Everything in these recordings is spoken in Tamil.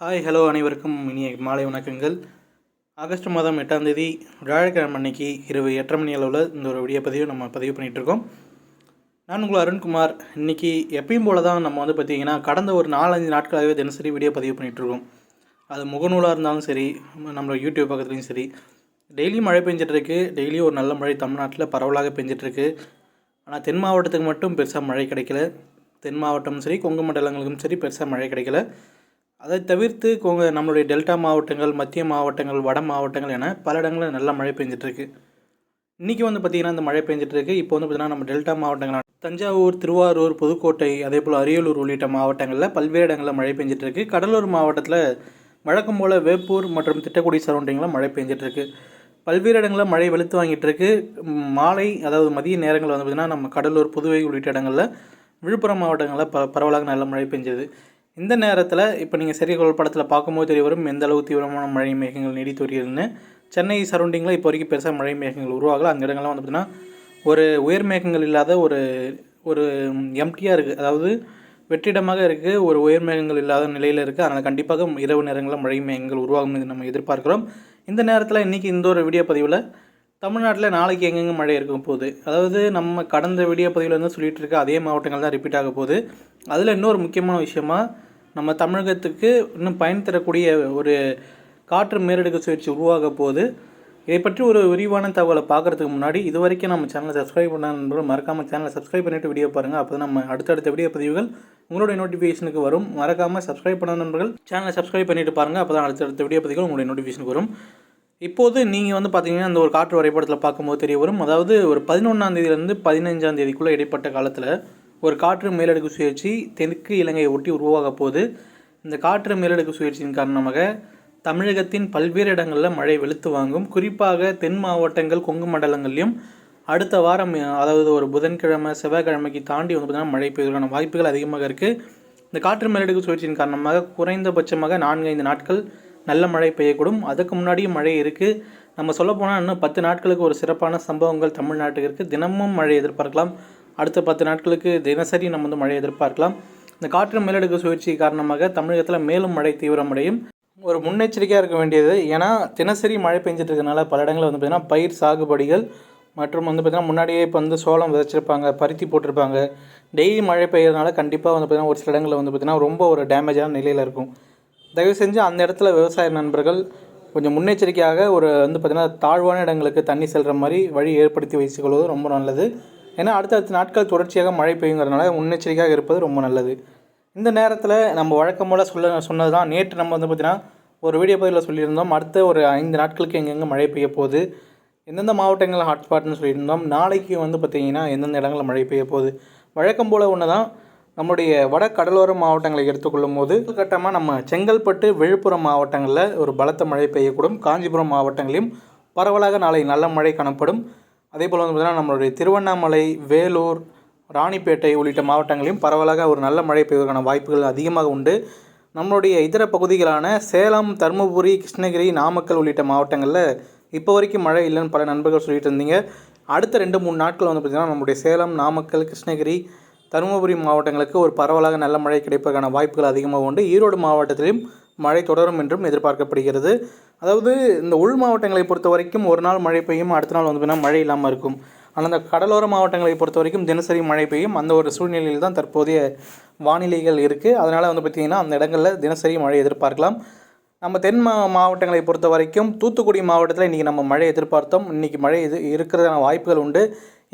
ஹாய் ஹலோ அனைவருக்கும் இனிய மாலை வணக்கங்கள். ஆகஸ்ட் மாதம் எட்டாம் தேதி வியாழக்கிழமை அன்னைக்கு இரவு எட்டரை மணி அளவில் இந்த ஒரு வீடியோ பதிவு நம்ம பதிவு பண்ணிகிட்ருக்கோம் நான் உங்கள் அருண்குமார். இன்றைக்கி எப்பயும் போல தான் நம்ம வந்து பார்த்திங்கன்னா கடந்த ஒரு நாலஞ்சு நாட்களாகவே தினசரி வீடியோ பதிவு பண்ணிகிட்ருக்கோம் அது முகநூலாக இருந்தாலும் சரி நம்மளோட யூடியூப் பக்கத்துலேயும் சரி. டெய்லி மழை பெஞ்சிட்ருக்கு டெய்லியும் ஒரு நல்ல மழை தமிழ்நாட்டில் பரவலாக பெஞ்சிட்ருக்கு ஆனால் தென் மாவட்டத்துக்கு மட்டும் பெருசாக மழை கிடைக்கல. தென் மாவட்டமும் சரி கொங்கு மண்டலங்களுக்கும் சரி பெருசாக மழை கிடைக்கல. அதை தவிர்த்து கொங்க நம்மளுடைய டெல்டா மாவட்டங்கள் மத்திய மாவட்டங்கள் வட மாவட்டங்கள் என பல இடங்களில் நல்ல மழை பெஞ்சிட்ருக்கு. இன்றைக்கி வந்து பார்த்திங்கன்னா இந்த மழை பெஞ்சிட்ருக்கு. இப்போ வந்து பார்த்திங்கன்னா நம்ம டெல்டா மாவட்டங்களான தஞ்சாவூர் திருவாரூர் புதுக்கோட்டை அதே போல் அரியலூர் உள்ளிட்ட மாவட்டங்களில் பல்வேறு இடங்களில் மழை பெஞ்சிட்ருக்கு. கடலூர் மாவட்டத்தில் வழக்கம் போல் வேப்பூர் மற்றும் திட்டக்குடி சரௌண்டிங்கில் மழை பெஞ்சிட்ருக்கு. பல்வேறு இடங்களில் மழை வெளுத்து வாங்கிட்டு இருக்கு மாலை அதாவது மதிய நேரங்களில் வந்து பார்த்திங்கன்னா நம்ம கடலூர் புதுவை உள்ளிட்ட இடங்களில் விழுப்புரம் மாவட்டங்களில் ப பரவலாக நல்ல மழை பெஞ்சது. இந்த நேரத்தில் இப்போ நீங்கள் சரிகோள் படத்தில் பார்க்கும்போது தெரிய வரும் எந்த அளவு தீவிரமான மழை மேகங்கள் நீடித்து வருகிறதுன்னு சென்னை சரௌண்டிங்கில் இப்போ வரைக்கும் பெருசாக மழை மேகங்கள் உருவாகல. அந்த இடங்கள்லாம் வந்து பார்த்திங்கன்னா ஒரு உயர் மேகங்கள் இல்லாத ஒரு ஒரு எம்டியாக இருக்குது அதாவது வெற்றிடமாக இருக்குது ஒரு உயர் மேகங்கள் இல்லாத நிலையில் இருக்குது அதனால் கண்டிப்பாக இரவு நேரங்களில் மழை மேகங்கள் உருவாகும் என்று நம்ம எதிர்பார்க்கிறோம். இந்த நேரத்தில் இன்றைக்கி இந்த ஒரு வீடியோ பதிவில் தமிழ்நாட்டில் நாளைக்கு எங்கெங்கே மழை இருக்கும் போகுது? அதாவது நம்ம கடந்த வீடியோ பதிவில் இருந்து சொல்லிகிட்டு இருக்க அதே மாவட்டங்கள் தான் ரிப்பீட் ஆக போகுது. அதில் இன்னொரு முக்கியமான விஷயமா நம்ம தமிழகத்துக்கு இன்னும் பயன் தரக்கூடிய ஒரு காற்று மேலடுக்கு சுழற்சி உருவாக போகுது. இதை பற்றி ஒரு விரிவான தகவலை பார்க்குறதுக்கு முன்னாடி இது வரைக்கும் நம்ம சேனலை சப்ஸ்கிரைப் பண்ண நண்பர்கள் மறக்காமல் சேனலை சப்ஸ்கிரைப் பண்ணிவிட்டு வீடியோ பாருங்கள் அப்போ நம்ம அடுத்தடுத்த வீடியோ பதிவுகள் உங்களுடைய நோட்டிஃபிகேஷனுக்கு வரும். மறக்காமல் சப்ஸ்கிரைப் பண்ண நண்பர்கள் சேனலை சப்ஸ்கிரைப் பண்ணிவிட்டு பாருங்கள் அப்போ தான் அடுத்தடுத்த வீடியோ பதிவுகள் உங்களுடைய நோட்டிஃபிகேஷனுக்கு வரும். இப்போது நீங்கள் வந்து பார்த்தீங்கன்னா அந்த ஒரு காற்று வரைபடத்தில் பார்க்கும்போது தெரிய வரும். அதாவது ஒரு பதினொன்றாம் தேதியிலேருந்து பதினஞ்சாம் தேதிக்குள்ளே இடைப்பட்ட காலத்தில் ஒரு காற்று மேலடுக்கு சுழற்சி தெற்கு இலங்கையை ஒட்டி உருவாக போகுது இந்த காற்று மேலடுக்கு சுழற்சியின் காரணமாக தமிழகத்தின் பல்வேறு இடங்களில் மழை வெளுத்து வாங்கும். குறிப்பாக தென் மாவட்டங்கள் கொங்கு மண்டலங்கள்லையும் அடுத்த வாரம் அதாவது ஒரு புதன்கிழமை செவ்வாய்க்கிழமைக்கு தாண்டி வந்து பார்த்திங்கன்னா மழை பெய்வதற்கான வாய்ப்புகள் அதிகமாக இருக்குது இந்த காற்று மேலடுக்கு சுழற்சியின் காரணமாக குறைந்தபட்சமாக நான்கு ஐந்து நாட்கள் நல்ல மழை பெய்யக்கூடும். அதுக்கு முன்னாடியும் மழை இருக்குது நம்ம சொல்ல போனால் இன்னும் பத்து நாட்களுக்கு ஒரு சிறப்பான சம்பவங்கள் தமிழ்நாட்டுக்கு இருக்குது தினமும் மழை எதிர்பார்க்கலாம். அடுத்த பத்து நாட்களுக்கு தினசரி நம்ம வந்து மழை எதிர்பார்க்கலாம். இந்த காற்று மேலடுக்கு சுழற்சி காரணமாக தமிழகத்தில் மேலும் மழை தீவிரமடையும். ஒரு முன்னெச்சரிக்கையாக இருக்க வேண்டியது ஏன்னா தினசரி மழை பெஞ்சிட்டு இருக்கனால பல இடங்களில் வந்து பார்த்திங்கன்னா பயிர் சாகுபடிகள் மற்றும் வந்து பார்த்திங்கன்னா முன்னாடியே இப்போ வந்து சோளம் விதைச்சிருப்பாங்க பருத்தி போட்டிருப்பாங்க. டெய்லி மழை பெய்யறதுனால கண்டிப்பாக வந்து பார்த்திங்கன்னா ஒரு சில இடங்களில் வந்து பார்த்திங்கன்னா ரொம்ப ஒரு டேமேஜான நிலையில் இருக்கும். தயவு செஞ்சு அந்த இடத்துல விவசாய நண்பர்கள் கொஞ்சம் முன்னெச்சரிக்கையாக ஒரு வந்து பார்த்திங்கன்னா தாழ்வான இடங்களுக்கு தண்ணி செல்கிற மாதிரி வழி ஏற்படுத்தி வைத்துக்கொள்வது ரொம்ப நல்லது. ஏன்னா அடுத்தடுத்த நாட்கள் தொடர்ச்சியாக மழை பெய்யுங்கிறதுனால முன்னெச்சரிக்கையாக இருப்பது ரொம்ப நல்லது. இந்த நேரத்தில் நம்ம வழக்கம் போல் சொல்ல சொன்னது தான் நேற்று நம்ம வந்து பார்த்திங்கன்னா ஒரு வீடியோ பதிவில் சொல்லியிருந்தோம். அடுத்த ஒரு ஐந்து நாட்களுக்கு எங்கெங்கே மழை பெய்ய போகுது எந்தெந்த மாவட்டங்களில் ஹாட்ஸ்பாட்னு சொல்லியிருந்தோம். நாளைக்கு வந்து பார்த்திங்கன்னா எந்தெந்த இடங்களில் மழை பெய்ய போகுது. வழக்கம் போல் ஒன்று தான் நம்முடைய வட கடலோர மாவட்டங்களை எடுத்துக்கொள்ளும் போது கட்டமாக நம்ம செங்கல்பட்டு விழுப்புரம் மாவட்டங்களில் ஒரு பலத்த மழை பெய்யக்கூடும். காஞ்சிபுரம் மாவட்டங்களையும் பரவலாக நாளை நல்ல மழை காணப்படும். அதே போல் வந்து பார்த்திங்கன்னா நம்மளுடைய திருவண்ணாமலை வேலூர் ராணிப்பேட்டை உள்ளிட்ட மாவட்டங்களையும் பரவலாக ஒரு நல்ல மழை பெய்வதற்கான வாய்ப்புகள் அதிகமாக உண்டு. நம்மளுடைய இதர பகுதிகளான சேலம் தருமபுரி கிருஷ்ணகிரி நாமக்கல் உள்ளிட்ட மாவட்டங்களில் இப்போ வரைக்கும் மழை இல்லைன்னு பல நண்பர்கள் சொல்லிட்டு இருந்தீங்க. அடுத்த ரெண்டு மூணு நாட்கள் வந்து பார்த்திங்கன்னா நம்முடைய சேலம் நாமக்கல் கிருஷ்ணகிரி தருமபுரி மாவட்டங்களுக்கு ஒரு பரவலாக நல்ல மழை கிடைப்பதற்கான வாய்ப்புகள் அதிகமாக உண்டு. ஈரோடு மாவட்டத்திலும் மழை தொடரும் என்றும் எதிர்பார்க்கப்படுகிறது. அதாவது இந்த உள் மாவட்டங்களை பொறுத்த வரைக்கும் ஒரு நாள் மழை பெய்யும் அடுத்த நாள் வந்து பார்த்தீங்கன்னா மழை இல்லாமல் இருக்கும். ஆனால் அந்த கடலோர மாவட்டங்களை பொறுத்த வரைக்கும் தினசரி மழை பெய்யும். அந்த ஒரு சூழ்நிலையில் தான் தற்போதைய வானிலைகள் இருக்குது அதனால் வந்து பார்த்திங்கன்னா அந்த இடங்களில் தினசரி மழை எதிர்பார்க்கலாம். நம்ம தென் மா மாவட்டங்களை பொறுத்த வரைக்கும் தூத்துக்குடி மாவட்டத்தில் இன்றைக்கி நம்ம மழை எதிர்பார்த்தோம். இன்றைக்கி மழை இது இருக்கிறதான வாய்ப்புகள் உண்டு.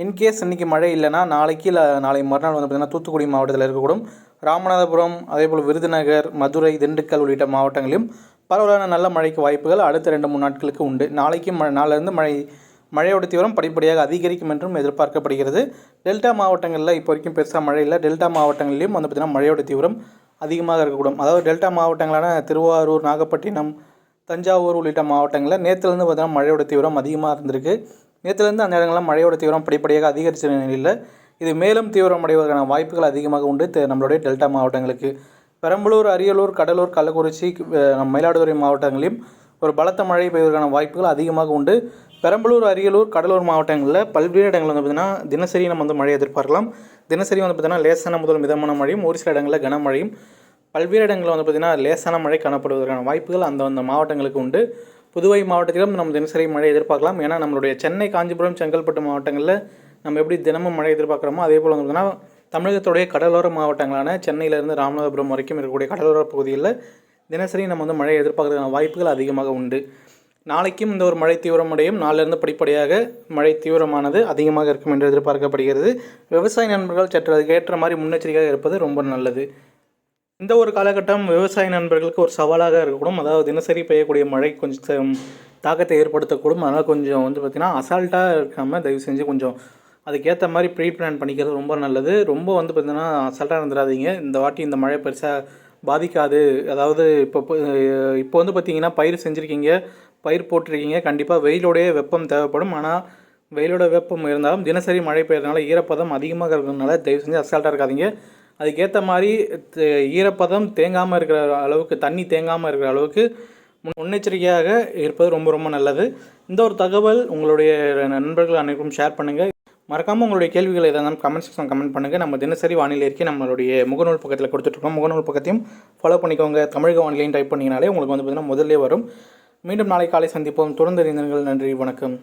இன்கேஸ் இன்றைக்கி மழை இல்லைன்னா நாளைக்கு இல்லை நாளை மறுநாள் வந்து பார்த்திங்கன்னா தூத்துக்குடி மாவட்டத்தில் இருக்கக்கூடும். ராமநாதபுரம் அதே போல் விருதுநகர் மதுரை திண்டுக்கல் உள்ளிட்ட மாவட்டங்களிலும் பரவலான நல்ல மழைக்கு வாய்ப்புகள் அடுத்த ரெண்டு மூணு நாட்களுக்கு உண்டு. நாளைக்கு மழை நாளிலிருந்து மழை மழையோட தீவிரம் படிப்படியாக அதிகரிக்கும் என்றும் எதிர்பார்க்கப்படுகிறது. டெல்டா மாவட்டங்களில் இப்போ வரைக்கும் பெருசாக மழை இல்லை. டெல்டா மாவட்டங்களிலும் வந்து பார்த்திங்கன்னா மழையோட தீவிரம் அதிகமாக இருக்கக்கூடும். அதாவது டெல்டா மாவட்டங்களான திருவாரூர் நாகப்பட்டினம் தஞ்சாவூர் உள்ளிட்ட மாவட்டங்களில் நேற்றுலேருந்து பார்த்திங்கன்னா மழையோட தீவிரம் அதிகமாக இருந்திருக்கு. நேற்றுலேருந்து அந்த இடங்கள்லாம் மழையோட தீவிரம் படிப்படியாக அதிகரித்த நிலையில் இது மேலும் தீவிரமடைவதற்கான வாய்ப்புகள் அதிகமாக உண்டு. தெ- நம்மளுடைய டெல்டா மாவட்டங்களுக்கு. பெரம்பலூர் அரியலூர் கடலூர் கள்ளக்குறிச்சி மயிலாடுதுறை மாவட்டங்களிலும் ஒரு பலத்த மழை பெய்வதற்கான வாய்ப்புகள் அதிகமாக உண்டு. பெரம்பலூர் அரியலூர் கடலூர் மாவட்டங்களில் பல்வேறு இடங்களில் வந்து பார்த்திங்கன்னா தினசரி நம்ம வந்து மழை எதிர்பார்க்கலாம். தினசரி வந்து பார்த்திங்கன்னா லேசான முதல் மிதமான மழையும் ஒரு சில இடங்களில் கனமழையும் பல்வேறு இடங்களில் வந்து பார்த்திங்கன்னா லேசான மழை காணப்படுவதற்கான வாய்ப்புகள் அந்தந்த மாவட்டங்களுக்கு உண்டு. புதுவை மாவட்டத்திலும் நம்ம தினசரி மழை எதிர்பார்க்கலாம். ஏன்னா நம்மளுடைய சென்னை காஞ்சிபுரம் செங்கல்பட்டு மாவட்டங்களில் நம்ம எப்படி தினமும் மழை எதிர்பார்க்குறோமோ அதே போல் வந்து பார்த்திங்கன்னா தமிழகத்துடைய கடலோர மாவட்டங்களான சென்னையிலேருந்து ராமநாதபுரம் வரைக்கும் இருக்கக்கூடிய கடலோர பகுதிகளில் தினசரி நம்ம வந்து மழை எதிர்பார்க்கறதுக்கான வாய்ப்புகள் அதிகமாக உண்டு. நாளைக்கும் இந்த ஒரு மழை தீவிரமடையும். நாளிலிருந்து படிப்படியாக மழை தீவிரமானது அதிகமாக இருக்கும் என்று எதிர்பார்க்கப்படுகிறது. விவசாய நண்பர்கள் சற்று அதுக்கேற்ற மாதிரி முன்னெச்சரிக்கையாக இருப்பது ரொம்ப நல்லது. இந்த ஒரு காலகட்டம் விவசாய நண்பர்களுக்கு ஒரு சவாலாக இருக்கக்கூடும். அதாவது தினசரி பெய்யக்கூடிய மழை கொஞ்சம் தாக்கத்தை ஏற்படுத்தக்கூடும். அதனால் கொஞ்சம் வந்து பார்த்திங்கன்னா அசால்ட்டாக இருக்காமல் தயவு செஞ்சு கொஞ்சம் அதுக்கேற்ற மாதிரி ப்ரீ பிளான் பண்ணிக்கிறது ரொம்ப நல்லது. ரொம்ப வந்து பார்த்திங்கன்னா அசால்ட்டாக இருந்துடாதீங்க இந்த வாட்டி இந்த மழை பெருசாக பாதிக்காது. அதாவது இப்போ இப்போ- வந்து பார்த்திங்கன்னா பயிர் செஞ்சுருக்கீங்க. பயிர் போட்டிருக்கீங்க. கண்டிப்பாக வெயிலோடைய வெப்பம் தேவைப்படும். ஆனால் வெயிலோட வெப்பம் இருந்தாலும் தினசரி மழை பெய்யறதுனால ஈரப்பதம் அதிகமாக இருக்கிறதுனால தயவு செஞ்சு அசால்ட்டாக இருக்காதீங்க. அதுக்கேற்ற மாதிரி ஈரப்பதம் தேங்காமல் இருக்கிற அளவுக்கு தண்ணி தேங்காமல் இருக்கிற அளவுக்கு முன்- முன்னெச்சரிக்கையாக இருப்பது ரொம்ப ரொம்ப நல்லது. இந்த ஒரு தகவல் உங்களுடைய நண்பர்கள் அனைவருக்கும் ஷேர் பண்ணுங்கள் மறக்காமல் உங்களுடைய கேள்விகள் எதாவது கமெண்ட் செக்ஷன் கமெண்ட் பண்ணுங்கள் நம்ம தினசரி வானிலை இருக்கே நம்மளுடைய முகநூல் பக்கத்தில் கொடுத்துட்ருக்கோம் முகநூல் பக்கத்தையும் ஃபாலோ பண்ணிக்கோங்க. தமிழக வானிலையும் டைப் பண்ணிங்கனாலே உங்களுக்கு வந்து பார்த்திங்கன்னா முதல்லே வரும். மீண்டும் நாளை காலை சந்திப்போம். தொடர்ந்து நன்றி. வணக்கம்.